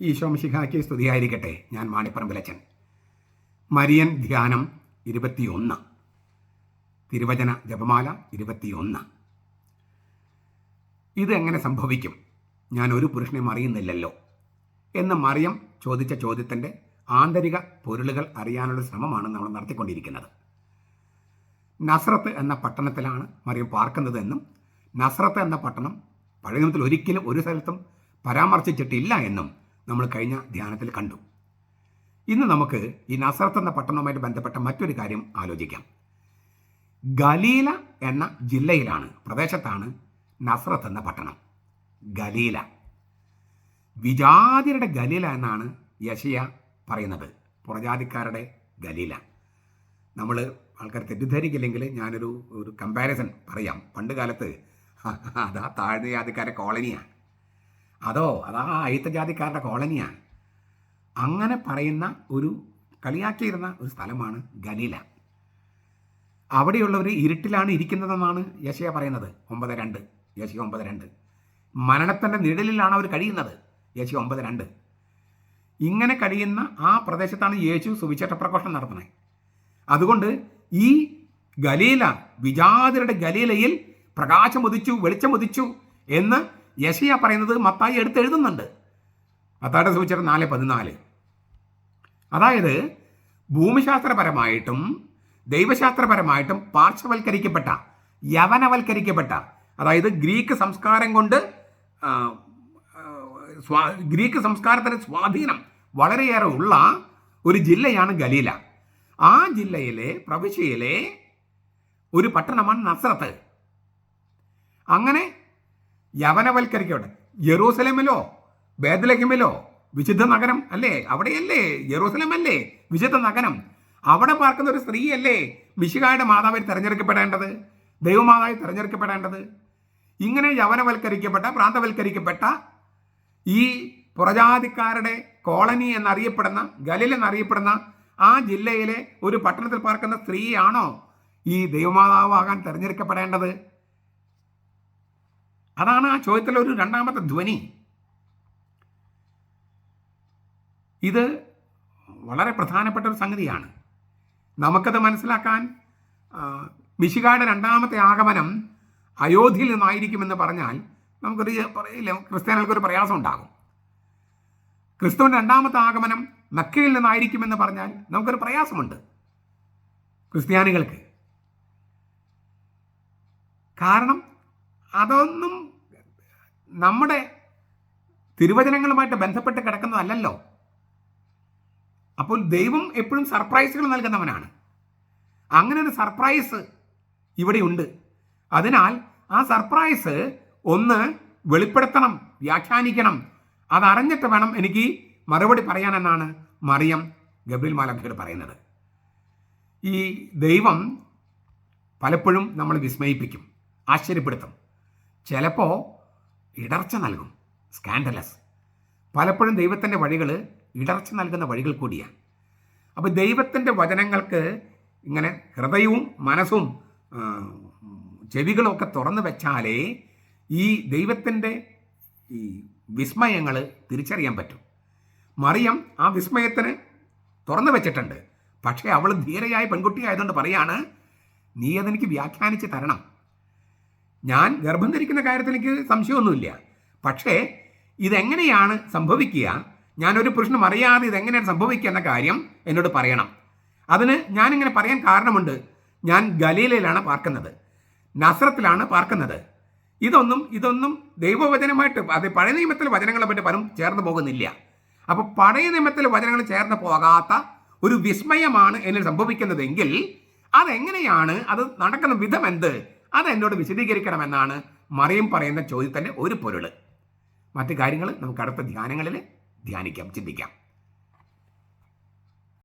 ഈശോ മിശിഹായ്ക്ക് സ്തുതിയായിരിക്കട്ടെ. ഞാൻ മാണിപ്പറമ്പിലച്ചൻ. മരിയൻ ധ്യാനം ഇരുപത്തിയൊന്ന്. തിരുവചന ജപമാല ഇരുപത്തിയൊന്ന്. ഇതെങ്ങനെ സംഭവിക്കും? ഞാൻ ഒരു പുരുഷനെയും അറിയുന്നില്ലല്ലോ എന്ന് മറിയം ചോദിച്ച ചോദ്യത്തിന്റെ ആന്തരിക പൊരുളുകൾ അറിയാനുള്ള ശ്രമമാണ് നമ്മൾ നടത്തിക്കൊണ്ടിരിക്കുന്നത്. നസ്രത്ത് എന്ന പട്ടണത്തിലാണ് മറിയം പാർക്കുന്നത് എന്നും നസ്രത്ത് എന്ന പട്ടണം പഴയ ഒരിക്കലും ഒരു സ്ഥലത്തും പരാമർശിച്ചിട്ടില്ല എന്നും നമ്മൾ കഴിഞ്ഞ ധ്യാനത്തിൽ കണ്ടു. ഇന്ന് നമുക്ക് ഈ നസറത്ത് എന്ന പട്ടണവുമായിട്ട് ബന്ധപ്പെട്ട മറ്റൊരു കാര്യം ആലോചിക്കാം. ഗലീല എന്ന ജില്ലയിലാണ് പ്രദേശത്താണ് നസ്രത്ത് എന്ന പട്ടണം. ഗലീല. വിജാതിയുടെ ഗലീല എന്നാണ് യശയ പറയുന്നത്. പുറജാതിക്കാരുടെ ഗലീല. നമ്മൾ ആൾക്കാർ തെറ്റിദ്ധരിക്കില്ലെങ്കിൽ ഞാനൊരു ഒരു കമ്പാരിസൺ പറയാം. പണ്ട് കാലത്ത് അതാ താഴ്ന്ന ജാതിക്കാരുടെ കോളനിയാണ് അതോ അതാ അയിത്ത ജാതിക്കാരുടെ കോളനിയാണ് അങ്ങനെ പറയുന്ന ഒരു കളിയാക്കിയിരുന്ന ഒരു സ്ഥലമാണ് ഗലീല. അവിടെയുള്ളവർ ഇരുട്ടിലാണ് ഇരിക്കുന്നതെന്നാണ് യശയ പറയുന്നത്. ഒമ്പത് രണ്ട് യശി ഒമ്പത് രണ്ട്. മരണത്തിന്റെ നിഴലിലാണ് അവർ കഴിയുന്നത്. യശയ ഒമ്പത് രണ്ട്. ഇങ്ങനെ കഴിയുന്ന ആ പ്രദേശത്താണ് യേശു സുവിശേഷ പ്രഘോഷണം നടത്തുന്നത്. അതുകൊണ്ട് ഈ ഗലീല വിജാതിരുടെ ഗലീലയിൽ പ്രകാശം ഉദിച്ചു വെളിച്ചം ഉദിച്ചു എന്ന് യശയ പറയുന്നത് മത്തായി എടുത്ത് എഴുതുന്നുണ്ട് മത്തായുടെ സുവിശേഷം നാല് പതിനാല്. അതായത് ഭൂമിശാസ്ത്രപരമായിട്ടും ദൈവശാസ്ത്രപരമായിട്ടും പാർശ്വവൽക്കരിക്കപ്പെട്ട യവനവൽക്കരിക്കപ്പെട്ട അതായത് ഗ്രീക്ക് സംസ്കാരം കൊണ്ട് ഗ്രീക്ക് സംസ്കാരത്തിന്റെ സ്വാധീനം വളരെയേറെ ഉള്ള ഒരു ജില്ലയാണ് ഗലീല. ആ ജില്ലയിലെ പ്രവിശ്യയിലെ ഒരു പട്ടണമാണ് നസ്രത്ത്. അങ്ങനെ യവനവൽക്കരിക്കട്ടെ യെറൂസലേമിലോ ബേദലഹിമിലോ വിശുദ്ധ നഗരം അല്ലേ? അവിടെയല്ലേ? യെറൂസലേം അല്ലേ വിശുദ്ധ നഗരം. അവിടെ പാർക്കുന്ന ഒരു സ്ത്രീയല്ലേ മിശികായുടെ മാതാവിൽ തിരഞ്ഞെടുക്കപ്പെടേണ്ടത്? ദൈവമാതായി തിരഞ്ഞെടുക്കപ്പെടേണ്ടത്? ഇങ്ങനെ യവനവൽക്കരിക്കപ്പെട്ട പ്രാന്തവൽക്കരിക്കപ്പെട്ട ഈ പുറജാതിക്കാരുടെ കോളനി എന്നറിയപ്പെടുന്ന ഗലിൽ എന്നറിയപ്പെടുന്ന ആ ജില്ലയിലെ ഒരു പട്ടണത്തിൽ പാർക്കുന്ന സ്ത്രീയാണോ ഈ ദൈവമാതാവാകാൻ തിരഞ്ഞെടുക്കപ്പെടേണ്ടത്? അതാണ് ആ ചോദ്യത്തിലെ ഒരു രണ്ടാമത്തെ ധ്വനി. ഇത് വളരെ പ്രധാനപ്പെട്ട ഒരു സംഗതിയാണ്. നമുക്കത് മനസ്സിലാക്കാൻ മിശികായുടെ രണ്ടാമത്തെ ആഗമനം അയോധ്യയിൽ നിന്നായിരിക്കുമെന്ന് പറഞ്ഞാൽ നമുക്കൊരു പറയില്ല ക്രിസ്ത്യാനികൾക്കൊരു പ്രയാസം ഉണ്ടാകും. ക്രിസ്തുവിന്റെ രണ്ടാമത്തെ ആഗമനം മക്കയിൽ നിന്നായിരിക്കുമെന്ന് പറഞ്ഞാൽ നമുക്കൊരു പ്രയാസമുണ്ട് ക്രിസ്ത്യാനികൾക്ക്. കാരണം അതൊന്നും നമ്മുടെ തിരുവചനങ്ങളുമായിട്ട് ബന്ധപ്പെട്ട് കിടക്കുന്നതല്ലല്ലോ. അപ്പോൾ ദൈവം എപ്പോഴും സർപ്രൈസുകൾ നൽകുന്നവനാണ്. അങ്ങനെ ഒരു സർപ്രൈസ് ഇവിടെയുണ്ട് അതിനാൽ ആ സർപ്രൈസ് ഒന്ന് വെളിപ്പെടുത്തണം വ്യാഖ്യാനിക്കണം. അതറിഞ്ഞിട്ട് വേണം എനിക്ക് മറുപടി പറയാനെന്നാണ് മറിയം ഗബ്രിൽ മാലഭയോട് പറയുന്നത്. ഈ ദൈവം പലപ്പോഴും നമ്മൾ വിസ്മയിപ്പിക്കും ആശ്ചര്യപ്പെടുത്തും. ചിലപ്പോൾ ഇടർച്ച നൽകും. സ്കാൻഡലസ് പലപ്പോഴും ദൈവത്തിന്റെ വഴികൾ ഇടർച്ച നൽകുന്ന വഴികൾ കൂടിയാണ് അപ്പോൾ ദൈവത്തിന്റെ വചനങ്ങൾക്ക് ഇങ്ങനെ ഹൃദയവും മനസ്സും ചെവികളൊക്കെ തുറന്നു വെച്ചാലേ ഈ ദൈവത്തിന്റെ ഈ വിസ്മയങ്ങൾ തിരിച്ചറിയാൻ പറ്റും. മറിയം ആ വിസ്മയത്തിന് തുറന്നു വെച്ചിട്ടുണ്ട്. പക്ഷേ അവൾ ധീരയായ പെൺകുട്ടിയായതുകൊണ്ട് പറയാണ് നീ അതെനിക്ക് വ്യാഖ്യാനിച്ച് തരണം. ഞാൻ ഗർഭം ധരിക്കുന്ന കാര്യത്തിൽ എനിക്ക് സംശയമൊന്നുമില്ല. പക്ഷേ ഇതെങ്ങനെയാണ് സംഭവിക്കുക? ഞാനൊരു പുരുഷനും അറിയാതെ ഇതെങ്ങനെയാണ് സംഭവിക്കുക എന്ന കാര്യം എന്നോട് പറയണം. അതിന് ഞാനിങ്ങനെ പറയാൻ കാരണമുണ്ട്. ഞാൻ ഗലീലയിലാണ് പാർക്കുന്നത്. നസ്രത്തിലാണ് പാർക്കുന്നത്. ഇതൊന്നും ഇതൊന്നും ദൈവവചനമായിട്ട് അത് പഴയ നിയമത്തിലെ വചനങ്ങളെ പറ്റി പലരും ചേർന്ന് പോകുന്നില്ല. അപ്പോൾ പഴയ നിയമത്തിലെ വചനങ്ങൾ ചേർന്ന് പോകാത്ത ഒരു വിസ്മയമാണ് എന്നിൽ സംഭവിക്കുന്നതെങ്കിൽ അതെങ്ങനെയാണ്? അത് നടക്കുന്ന വിധം എന്ത്? അത് എന്നോട് വിശദീകരിക്കണമെന്നാണ് മറിയം പറയുന്ന ചോദ്യത്തിന്റെ ഒരു പൊരുൾ. മറ്റു കാര്യങ്ങൾ നമുക്ക് അടുത്ത ധ്യാനങ്ങളിൽ ധ്യാനിക്കാം ചിന്തിക്കാം.